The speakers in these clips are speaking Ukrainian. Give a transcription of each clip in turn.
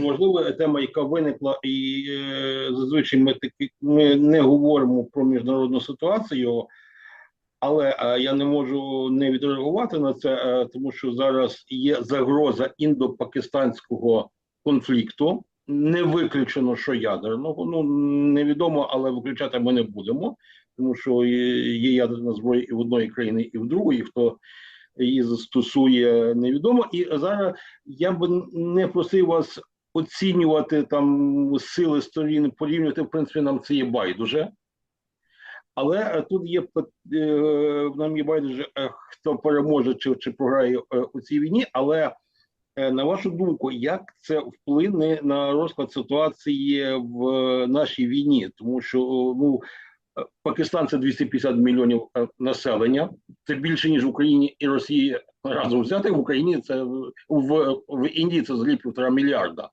Можливо, тема, яка виникла, і е, зазвичай ми таки ми не говоримо про міжнародну ситуацію, але е, я не можу не відреагувати на це, е, тому що зараз є загроза індо-пакистанського конфлікту. Не виключено, що ядерного, ну невідомо, але виключати ми не будемо, тому що є ядерна зброя і в одної країни, і в другої. Хто її застосує, невідомо. І зараз я б не просив вас оцінювати там сили сторін, порівнювати, в принципі, нам це є байдуже. Але е, тут є е, нам є байдуже, е, хто переможе чи, чи програє у цій війні. Але на вашу думку, як це вплине на розклад ситуації в нашій війні? Тому що ну, Пакистан це 250 мільйонів населення, це більше ніж в Україні і Росії разом взяти. В Україні це в, в Індії це взагалі півтора мільярда.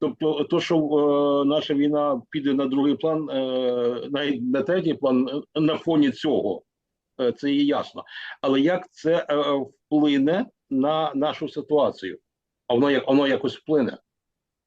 Тобто, то, що е, наша війна піде на другий план, е, навіть на третій план е, на фоні цього, е, це є ясно. Але як це е, вплине на нашу ситуацію? А воно як воно якось вплине?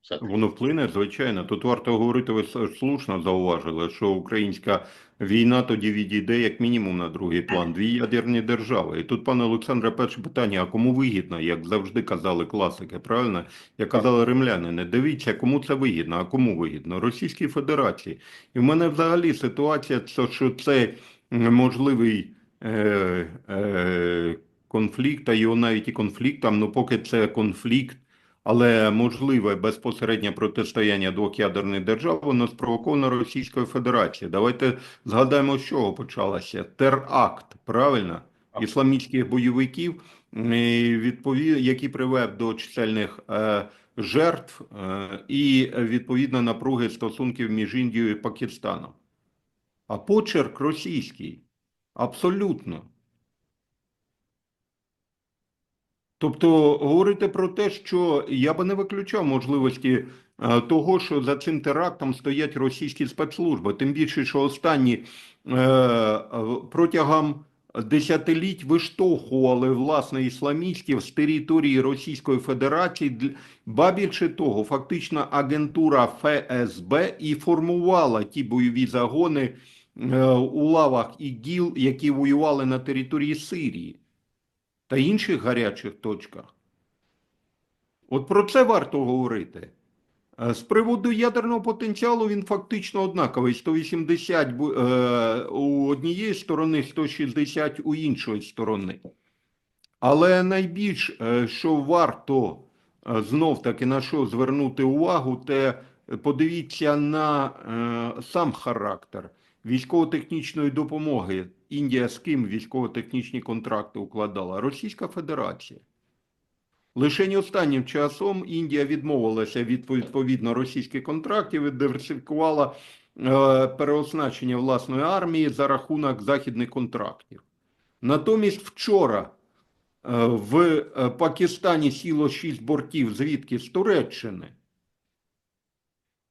Все. Воно вплине, звичайно. Тут варто говорити, ви слушно зауважили, що українська війна тоді відійде як мінімум на другий план. Дві ядерні держави. І тут, пане Олександре, перше питання: а кому вигідно, як завжди казали класики, правильно? Як казали римляни, дивіться, кому це вигідно, а кому вигідно? Російській Федерації. І в мене взагалі ситуація, що це можливий е, е, конфлікт, а його навіть і конфліктом, ну поки це конфлікт. Але можливе безпосереднє протистояння двох ядерних держав, воно спровоковано Російською Федерацією. Давайте згадаємо, з чого почалося. Теракт, правильно? Ісламістських бойовиків, який привев до чисельних е, жертв е, і відповідно напруги стосунків між Індією і Пакистаном. А почерк російський. Абсолютно. Тобто говорити про те, що я би не виключав можливості е, того, що за цим терактом стоять російські спецслужби, тим більше, що останні е, протягом десятиліть виштовхували власне ісламістів з території Російської Федерації, ба більше того, фактично агентура ФСБ і формувала ті бойові загони е, у лавах ІГІЛ, які воювали на території Сирії та інших гарячих точках. От про це варто говорити. Е, З приводу ядерного потенціалу він фактично однаковий: 180 е, у однієї сторони, 160 у іншої сторони. Але найбільш, е, що варто е, знов таки на що звернути увагу, те подивіться на сам характер військово-технічної допомоги. Індія з ким військово-технічні контракти укладала? Російська Федерація. Лише останнім часом Індія відмовилася від відповідно російських контрактів і диверсифікувала е, переоснащення власної армії за рахунок західних контрактів. Натомість вчора е, в е, Пакистані сіло 6 бортів, звідки з Туреччини.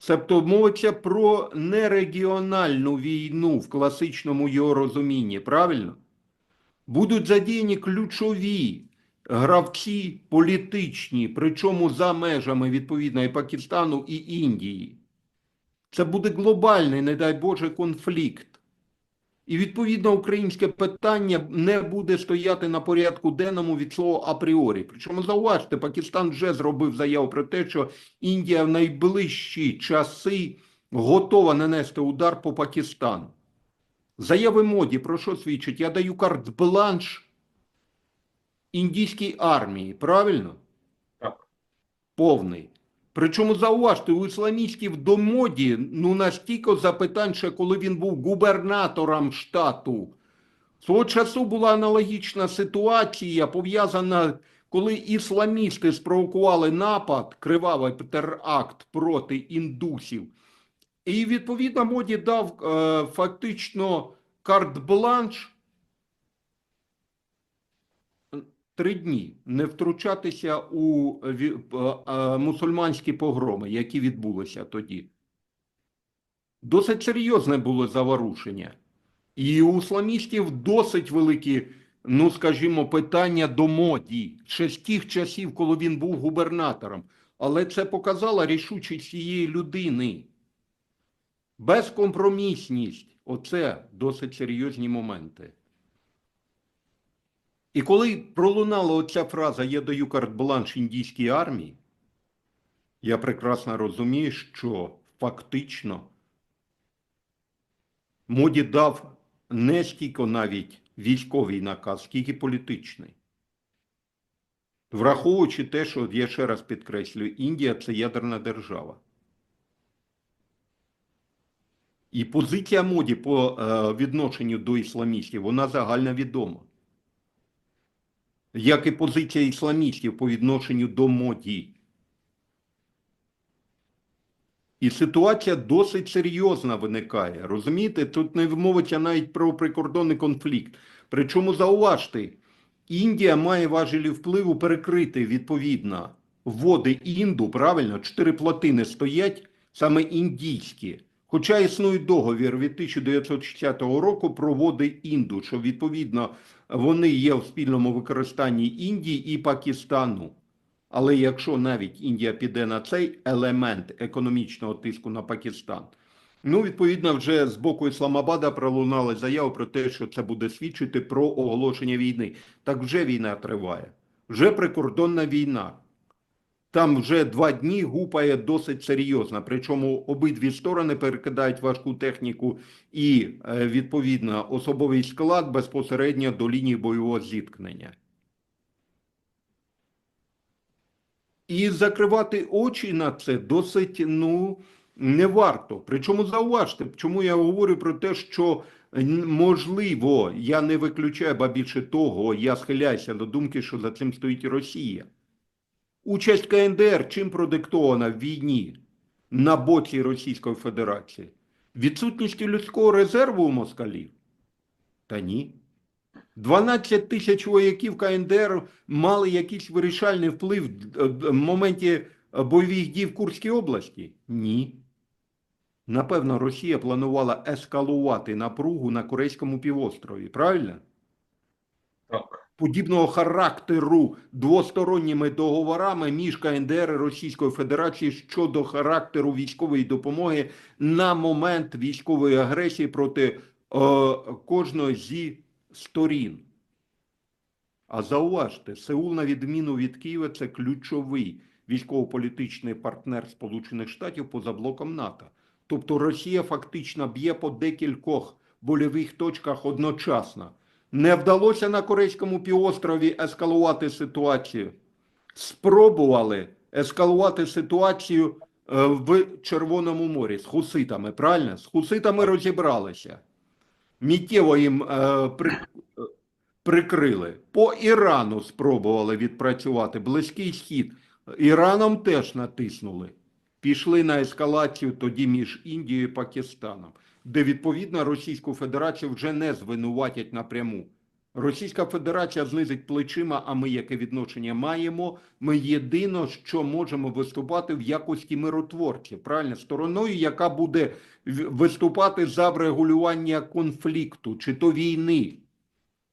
Себто мовиться про нерегіональну війну в класичному його розумінні, правильно? Будуть задіяні ключові гравці політичні, причому за межами відповідно і Пакистану і Індії. Це буде глобальний, не дай Боже, конфлікт. І відповідно українське питання не буде стояти на порядку денному від слова апріорі. Причому зауважте, Пакистан вже зробив заяву про те, що Індія в найближчі часи готова нанести удар по Пакистану. Заяви моді про що свідчить? Я даю карт-бланш індійській армії, правильно? Так. Повний. Причому зауважте, у ісламістів до моді ну настільки запитань, ще коли він був губернатором штату. Свого часу була аналогічна ситуація, пов'язана, коли ісламісти спровокували напад, кривавий теракт проти індусів. І відповідно моді дав е, фактично карт-бланш три дні не втручатися у ві- е, е, мусульманські погроми, які відбулися тоді. Досить серйозне було заворушення. І у ісламістів досить великі, ну скажімо, питання до моді ще з тих часів, коли він був губернатором. але це показала рішучість цієї людини. Безкомпромісність оце досить серйозні моменти. І коли пролунала оця фраза Я даю карт-бланш індійській армії, я прекрасно розумію, що фактично Моді дав не стільки навіть військовий наказ, скільки політичний. Враховуючи те, що я ще раз підкреслюю, Індія це ядерна держава. І позиція моді по е, відношенню до ісламістів, вона загальновідома. Як і позиція ісламістів по відношенню до моді. І ситуація досить серйозна виникає. Розумієте, тут не мовиться навіть про прикордонний конфлікт. Причому зауважте, Індія має важелі впливу перекрити відповідно води Інду, правильно, чотири плотини стоять саме індійські. Хоча існує договір від 1960 року про води Інду, що відповідно вони є в спільному використанні Індії і Пакистану. Але якщо навіть Індія піде на цей елемент економічного тиску на Пакистан, ну відповідно, вже з боку Ісламабада пролунали заяви про те, що це буде свідчити про оголошення війни. Так вже війна триває, вже прикордонна війна. Там вже два дні гупає досить серйозно. Причому обидві сторони перекидають важку техніку і е, відповідно особовий склад безпосередньо до лінії бойового зіткнення. І закривати очі на це досить ну не варто. Причому зауважте, чому я говорю про те, що можливо, я не виключаю, ба більше того, я схиляюся до думки, що за цим стоїть Росія. Участь КНДР чим продиктована в війні на боці Російської Федерації? Відсутністю людського резерву у москалів? Та ні. 12 тисяч вояків КНДР мали якийсь вирішальний вплив в моменті бойових дій в Курській області? Ні. Напевно, Росія планувала ескалувати напругу на Корейському півострові, правильно? Так. Подібного характеру двосторонніми договорами між КНДР і Російською Федерацією щодо характеру військової допомоги на момент військової агресії проти е, кожної зі сторін. А зауважте, Сеул, на відміну від Києва, це ключовий військово-політичний партнер Сполучених Штатів поза блоком НАТО. Тобто Росія фактично б'є по декількох больових точках одночасно. Не вдалося на Корейському півострові ескалувати ситуацію. Спробували ескалувати ситуацію е, в Червоному морі з хуситами, правильно? З хуситами розібралися. Міттєво їм е, при, прикрили. По Ірану спробували відпрацювати. Близький схід. Іраном теж натиснули. Пішли на ескалацію тоді між Індією і Пакистаном, де відповідно Російську Федерацію вже не звинуватять напряму. Російська Федерація знизить плечима, а ми яке відношення маємо? Ми єдино, що можемо виступати в якості миротворців, правильно, стороною, яка буде виступати за врегулювання конфлікту чи то війни.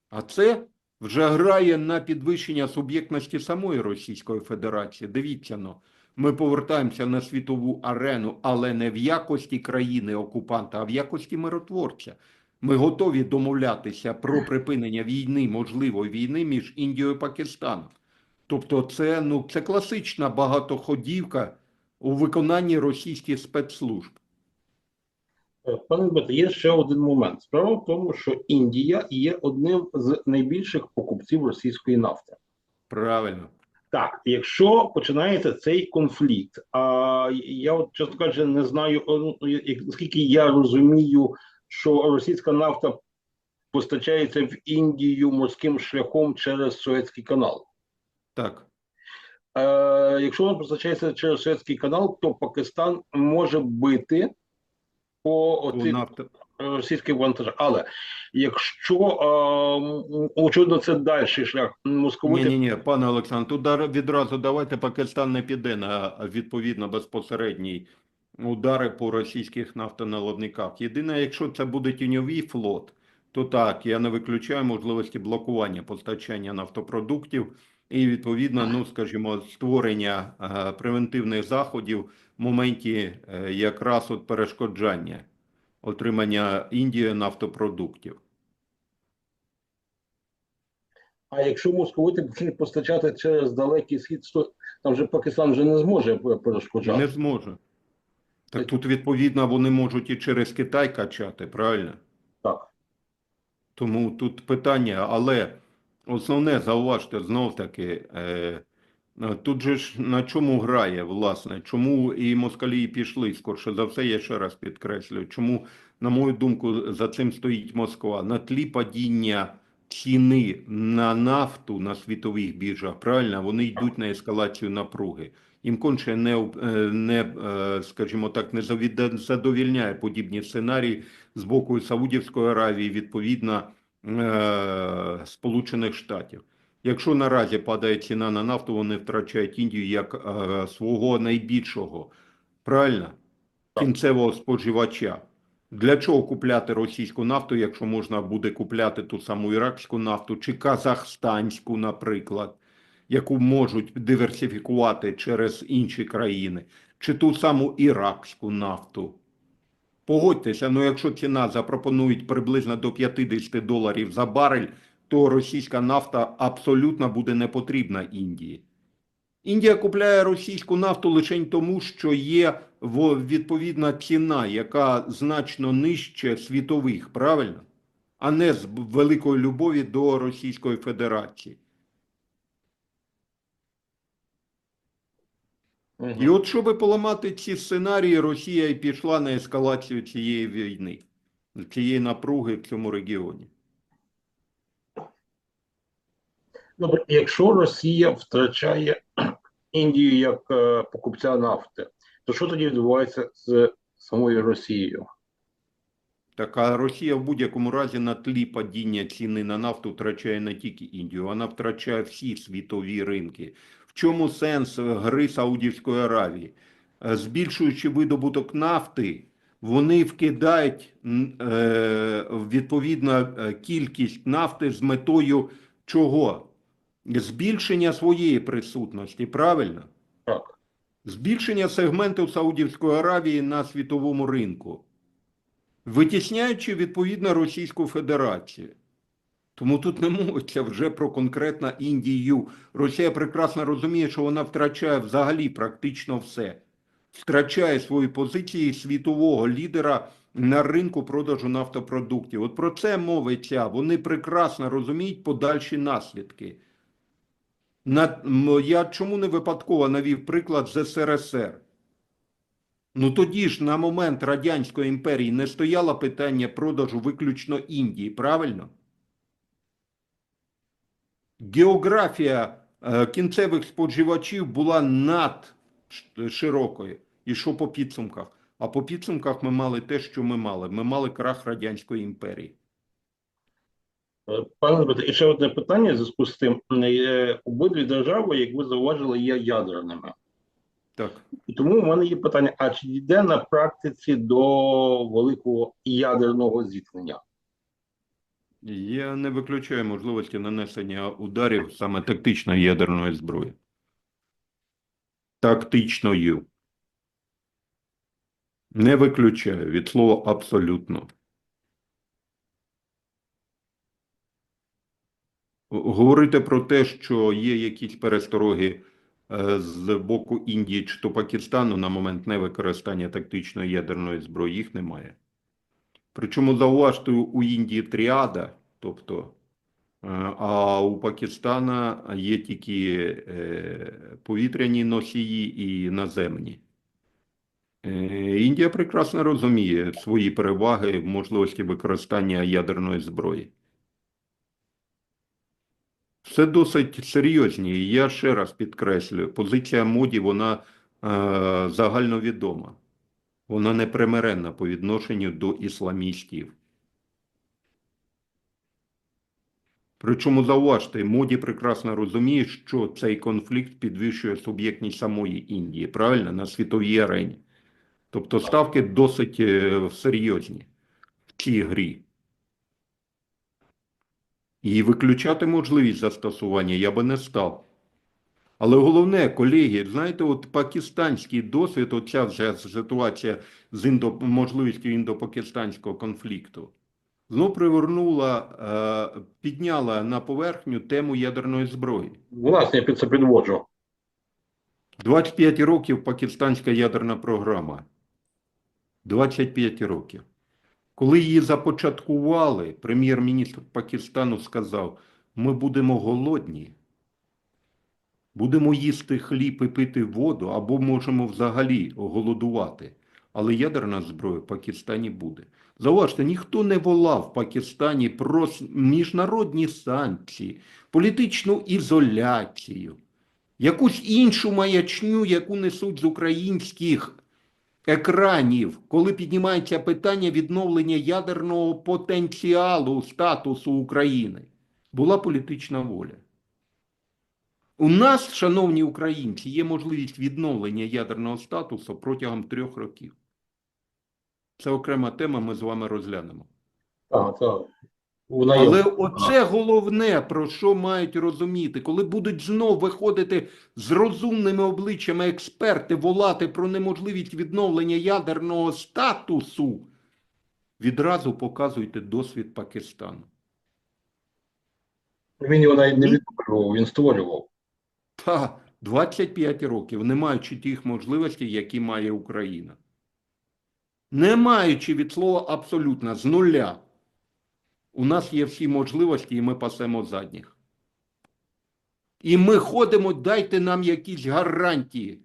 А це вже грає на підвищення суб'єктності самої Російської Федерації. Дивіться ну, ми повертаємося на світову арену, але не в якості країни окупанта, а в якості миротворця. Ми готові домовлятися про припинення війни, можливої війни між Індією і Пакистаном. Тобто, це ну це класична багатоходівка у виконанні російських спецслужб. Е, Пане Дмитро, є ще один момент. Справа в тому, що Індія є одним з найбільших покупців російської нафти. Правильно. Так, якщо починається цей конфлікт, а я от чесно кажучи, не знаю, ну, наскільки я розумію, що російська нафта постачається в Індію морським шляхом через Суецький канал. Так. Е, якщо вона постачається через Суецький канал, то Пакистан може бити по оцих нафто... російських вантажах. Але якщо е, очевидно, це дальший шлях Ні, московити, ні, ні, пане Олександр, тут відразу давайте Пакистан не піде на відповідно безпосередній удари по російських нафтоналивниках. Єдине, якщо це буде тіньовий флот, то так, я не виключаю можливості блокування постачання нафтопродуктів і відповідно, ну скажімо, створення е, превентивних заходів в моменті е, якраз от перешкоджання отримання Індією нафтопродуктів. А якщо московити почнуть постачати через далекий схід, то там вже Пакистан вже не зможе перешкоджати. Не зможе. Так тут відповідно вони можуть і через Китай качати, правильно? Так. Тому тут питання, але основне зауважте знов таки, е, тут же ж на чому грає, власне, чому і москалі пішли, скорше за все, я ще раз підкреслюю, чому, на мою думку, за цим стоїть Москва. На тлі падіння ціни на нафту на світових біржах, правильно, вони йдуть на ескалацію напруги. Їм конче не, е, не е, скажімо так, не задовільняє подібні сценарії з боку Саудівської Аравії, відповідно, е, Сполучених Штатів. Якщо наразі падає ціна на нафту, вони втрачають Індію як е, свого найбільшого, правильно, кінцевого споживача. Для чого купляти російську нафту, якщо можна буде купляти ту саму іракську нафту чи казахстанську, наприклад, яку можуть диверсифікувати через інші країни, чи ту саму іракську нафту? Погодьтеся, ну якщо ціна запропонують приблизно до 50 доларів за барель, то російська нафта абсолютно буде не потрібна Індії. Індія купляє російську нафту лише тому, що є відповідна ціна, яка значно нижче світових, правильно? А не з великої любові до Російської Федерації. Мгм. І от щоб поламати ці сценарії, Росія і пішла на ескалацію цієї війни, цієї напруги в цьому регіоні. Добре, якщо Росія втрачає Індію як е, покупця нафти, то що тоді відбувається з самою Росією? Так, а Росія в будь-якому разі на тлі падіння ціни на нафту втрачає не тільки Індію, вона втрачає всі світові ринки. В чому сенс гри Саудівської Аравії? Е, Збільшуючи видобуток нафти, вони вкидають е, відповідно е, кількість нафти з метою чого? Збільшення своєї присутності, правильно? Так. Збільшення сегменту Саудівської Аравії на світовому ринку, витісняючи відповідно Російську Федерацію. Тому тут не мовиться вже про конкретно Індію. Росія прекрасно розуміє, що вона втрачає взагалі практично все. Втрачає свої позиції світового лідера на ринку продажу нафтопродуктів. От про це мовиться. Вони прекрасно розуміють подальші наслідки. На, я чому не випадково навів приклад з СРСР? Ну тоді ж на момент Радянської імперії не стояло питання продажу виключно Індії, правильно? Географія е, кінцевих споживачів була над широкою. І що по підсумках? А по підсумках ми мали те, що ми мали. Ми мали крах Радянської імперії. Е, Пане Дмитре, і ще одне питання в зв'язку з тим. Е, Обидві держави, як ви зауважили, є ядерними. Так. І тому в мене є питання: а чи йде на практиці до великого ядерного зіткнення? Я не виключаю можливості нанесення ударів саме тактичної ядерної зброї. Тактичною. Не виключаю від слова абсолютно. Говорити про те, що є якісь перестороги е, з боку Індії чи то Пакистану на момент невикористання тактичної ядерної зброї, їх немає. Причому зауважте, у Індії тріада, тобто, е, а у Пакистана є тільки е, повітряні носії і наземні. Індія прекрасно розуміє свої переваги в можливості використання ядерної зброї. Все досить серйозні. І я ще раз підкреслюю, позиція моді, вона е, загальновідома. Вона непримиренна по відношенню до ісламістів. Причому зауважте, моді прекрасно розуміє, що цей конфлікт підвищує суб'єктність самої Індії, правильно, на світовій арені. Тобто ставки досить е, серйозні в цій грі. І виключати можливість застосування я би не став. Але головне, колеги, знаєте, от пакистанський досвід, оця вже ситуація з індо, можливістю індопакистанського конфлікту, знов привернула, е, підняла на поверхню тему ядерної зброї. Власне, я під це підводжу. 25 років пакистанська ядерна програма. 25 років. Коли її започаткували, прем'єр-міністр Пакистану сказав: ми будемо голодні, будемо їсти хліб і пити воду, або можемо взагалі голодувати. Але ядерна зброя в Пакистані буде. Зауважте, ніхто не волав в Пакистані про міжнародні санкції, політичну ізоляцію якусь іншу маячню, яку несуть з українських екранів, коли піднімається питання відновлення ядерного потенціалу статусу України. Була політична воля. У нас, шановні українці, є можливість відновлення ядерного статусу протягом трьох років. Це окрема тема, ми з вами розглянемо. Так, так. Але оце головне, про що мають розуміти, коли будуть знов виходити з розумними обличчями експерти, волати про неможливість відновлення ядерного статусу, відразу показуйте досвід Пакистану. Він його навіть не відтворював, він створював. Та 25 років, не маючи тих можливостей, які має Україна. Не маючи від слова абсолютно з нуля. У нас є всі можливості, і ми пасемо задніх. І ми ходимо, дайте нам якісь гарантії.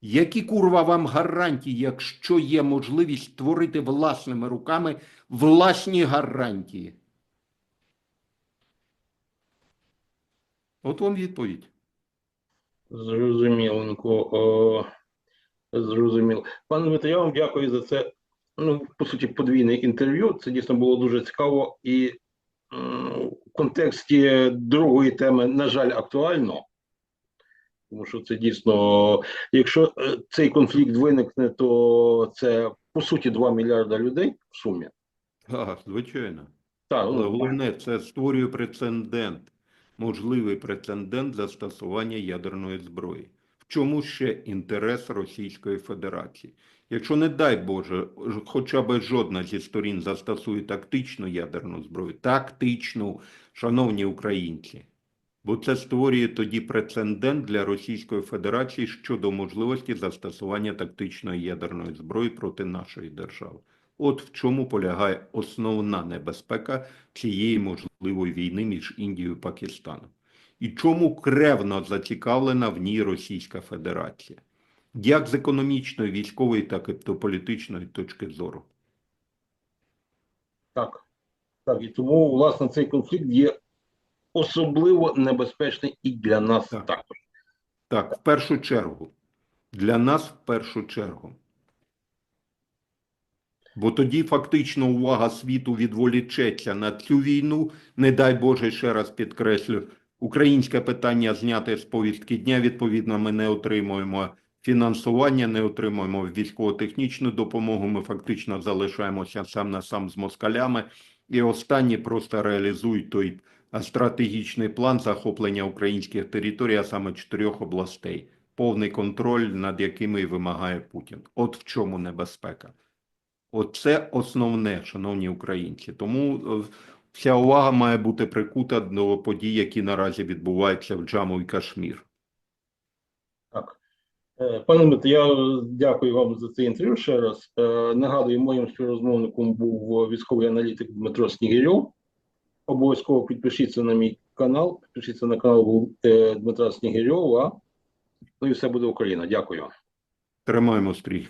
Які курва вам гарантії, якщо є можливість створити власними руками власні гарантії? От вам відповідь. Зрозуміленько. Зрозуміло. Пане Дмитро, я вам дякую за це. Ну, по суті, подвійне інтерв'ю. Це дійсно було дуже цікаво і в контексті другої теми, на жаль, актуально. Тому що це дійсно, якщо е, цей конфлікт виникне, то це по суті 2 мільярда людей в сумі. Так, звичайно. Так, Але ну, головне, це створює прецедент, можливий прецедент застосування ядерної зброї. В чому ще інтерес Російської Федерації? Якщо, не дай Боже, хоча б жодна зі сторін застосує тактичну ядерну зброю, тактичну, шановні українці, бо це створює тоді прецедент для Російської Федерації щодо можливості застосування тактичної ядерної зброї проти нашої держави. От в чому полягає основна небезпека цієї можливої війни між Індією і Пакистаном. І чому кревно зацікавлена в ній Російська Федерація, як з економічної, військової, так і політичної точки зору. Так. Так, і тому, власне, цей конфлікт є особливо небезпечний і для нас Так. також. Так, в першу чергу, для нас в першу чергу. Бо тоді фактично увага світу відволічеться на цю війну. Не дай Боже, ще раз підкреслю, українське питання зняте з повістки дня. Відповідно, ми не отримуємо фінансування, не отримуємо військово-технічну допомогу. Ми фактично залишаємося сам на сам з москалями. І останні просто реалізують той стратегічний план захоплення українських територій, а саме чотирьох областей. Повний контроль, над якими вимагає Путін. От в чому небезпека. Оце основне, шановні українці. Тому е, вся увага має бути прикута до подій, які наразі відбуваються в Джаму і Кашмір. Е, Пане Дмитро, я дякую вам за це інтерв'ю ще раз. Е, Нагадую, моїм співрозмовником був військовий аналітик Дмитро Снігирьов. Обов'язково підпишіться на мій канал, підпишіться на канал е, Дмитра Снігирьова. Ну і все буде Україна. Дякую. Тримаємо стрій.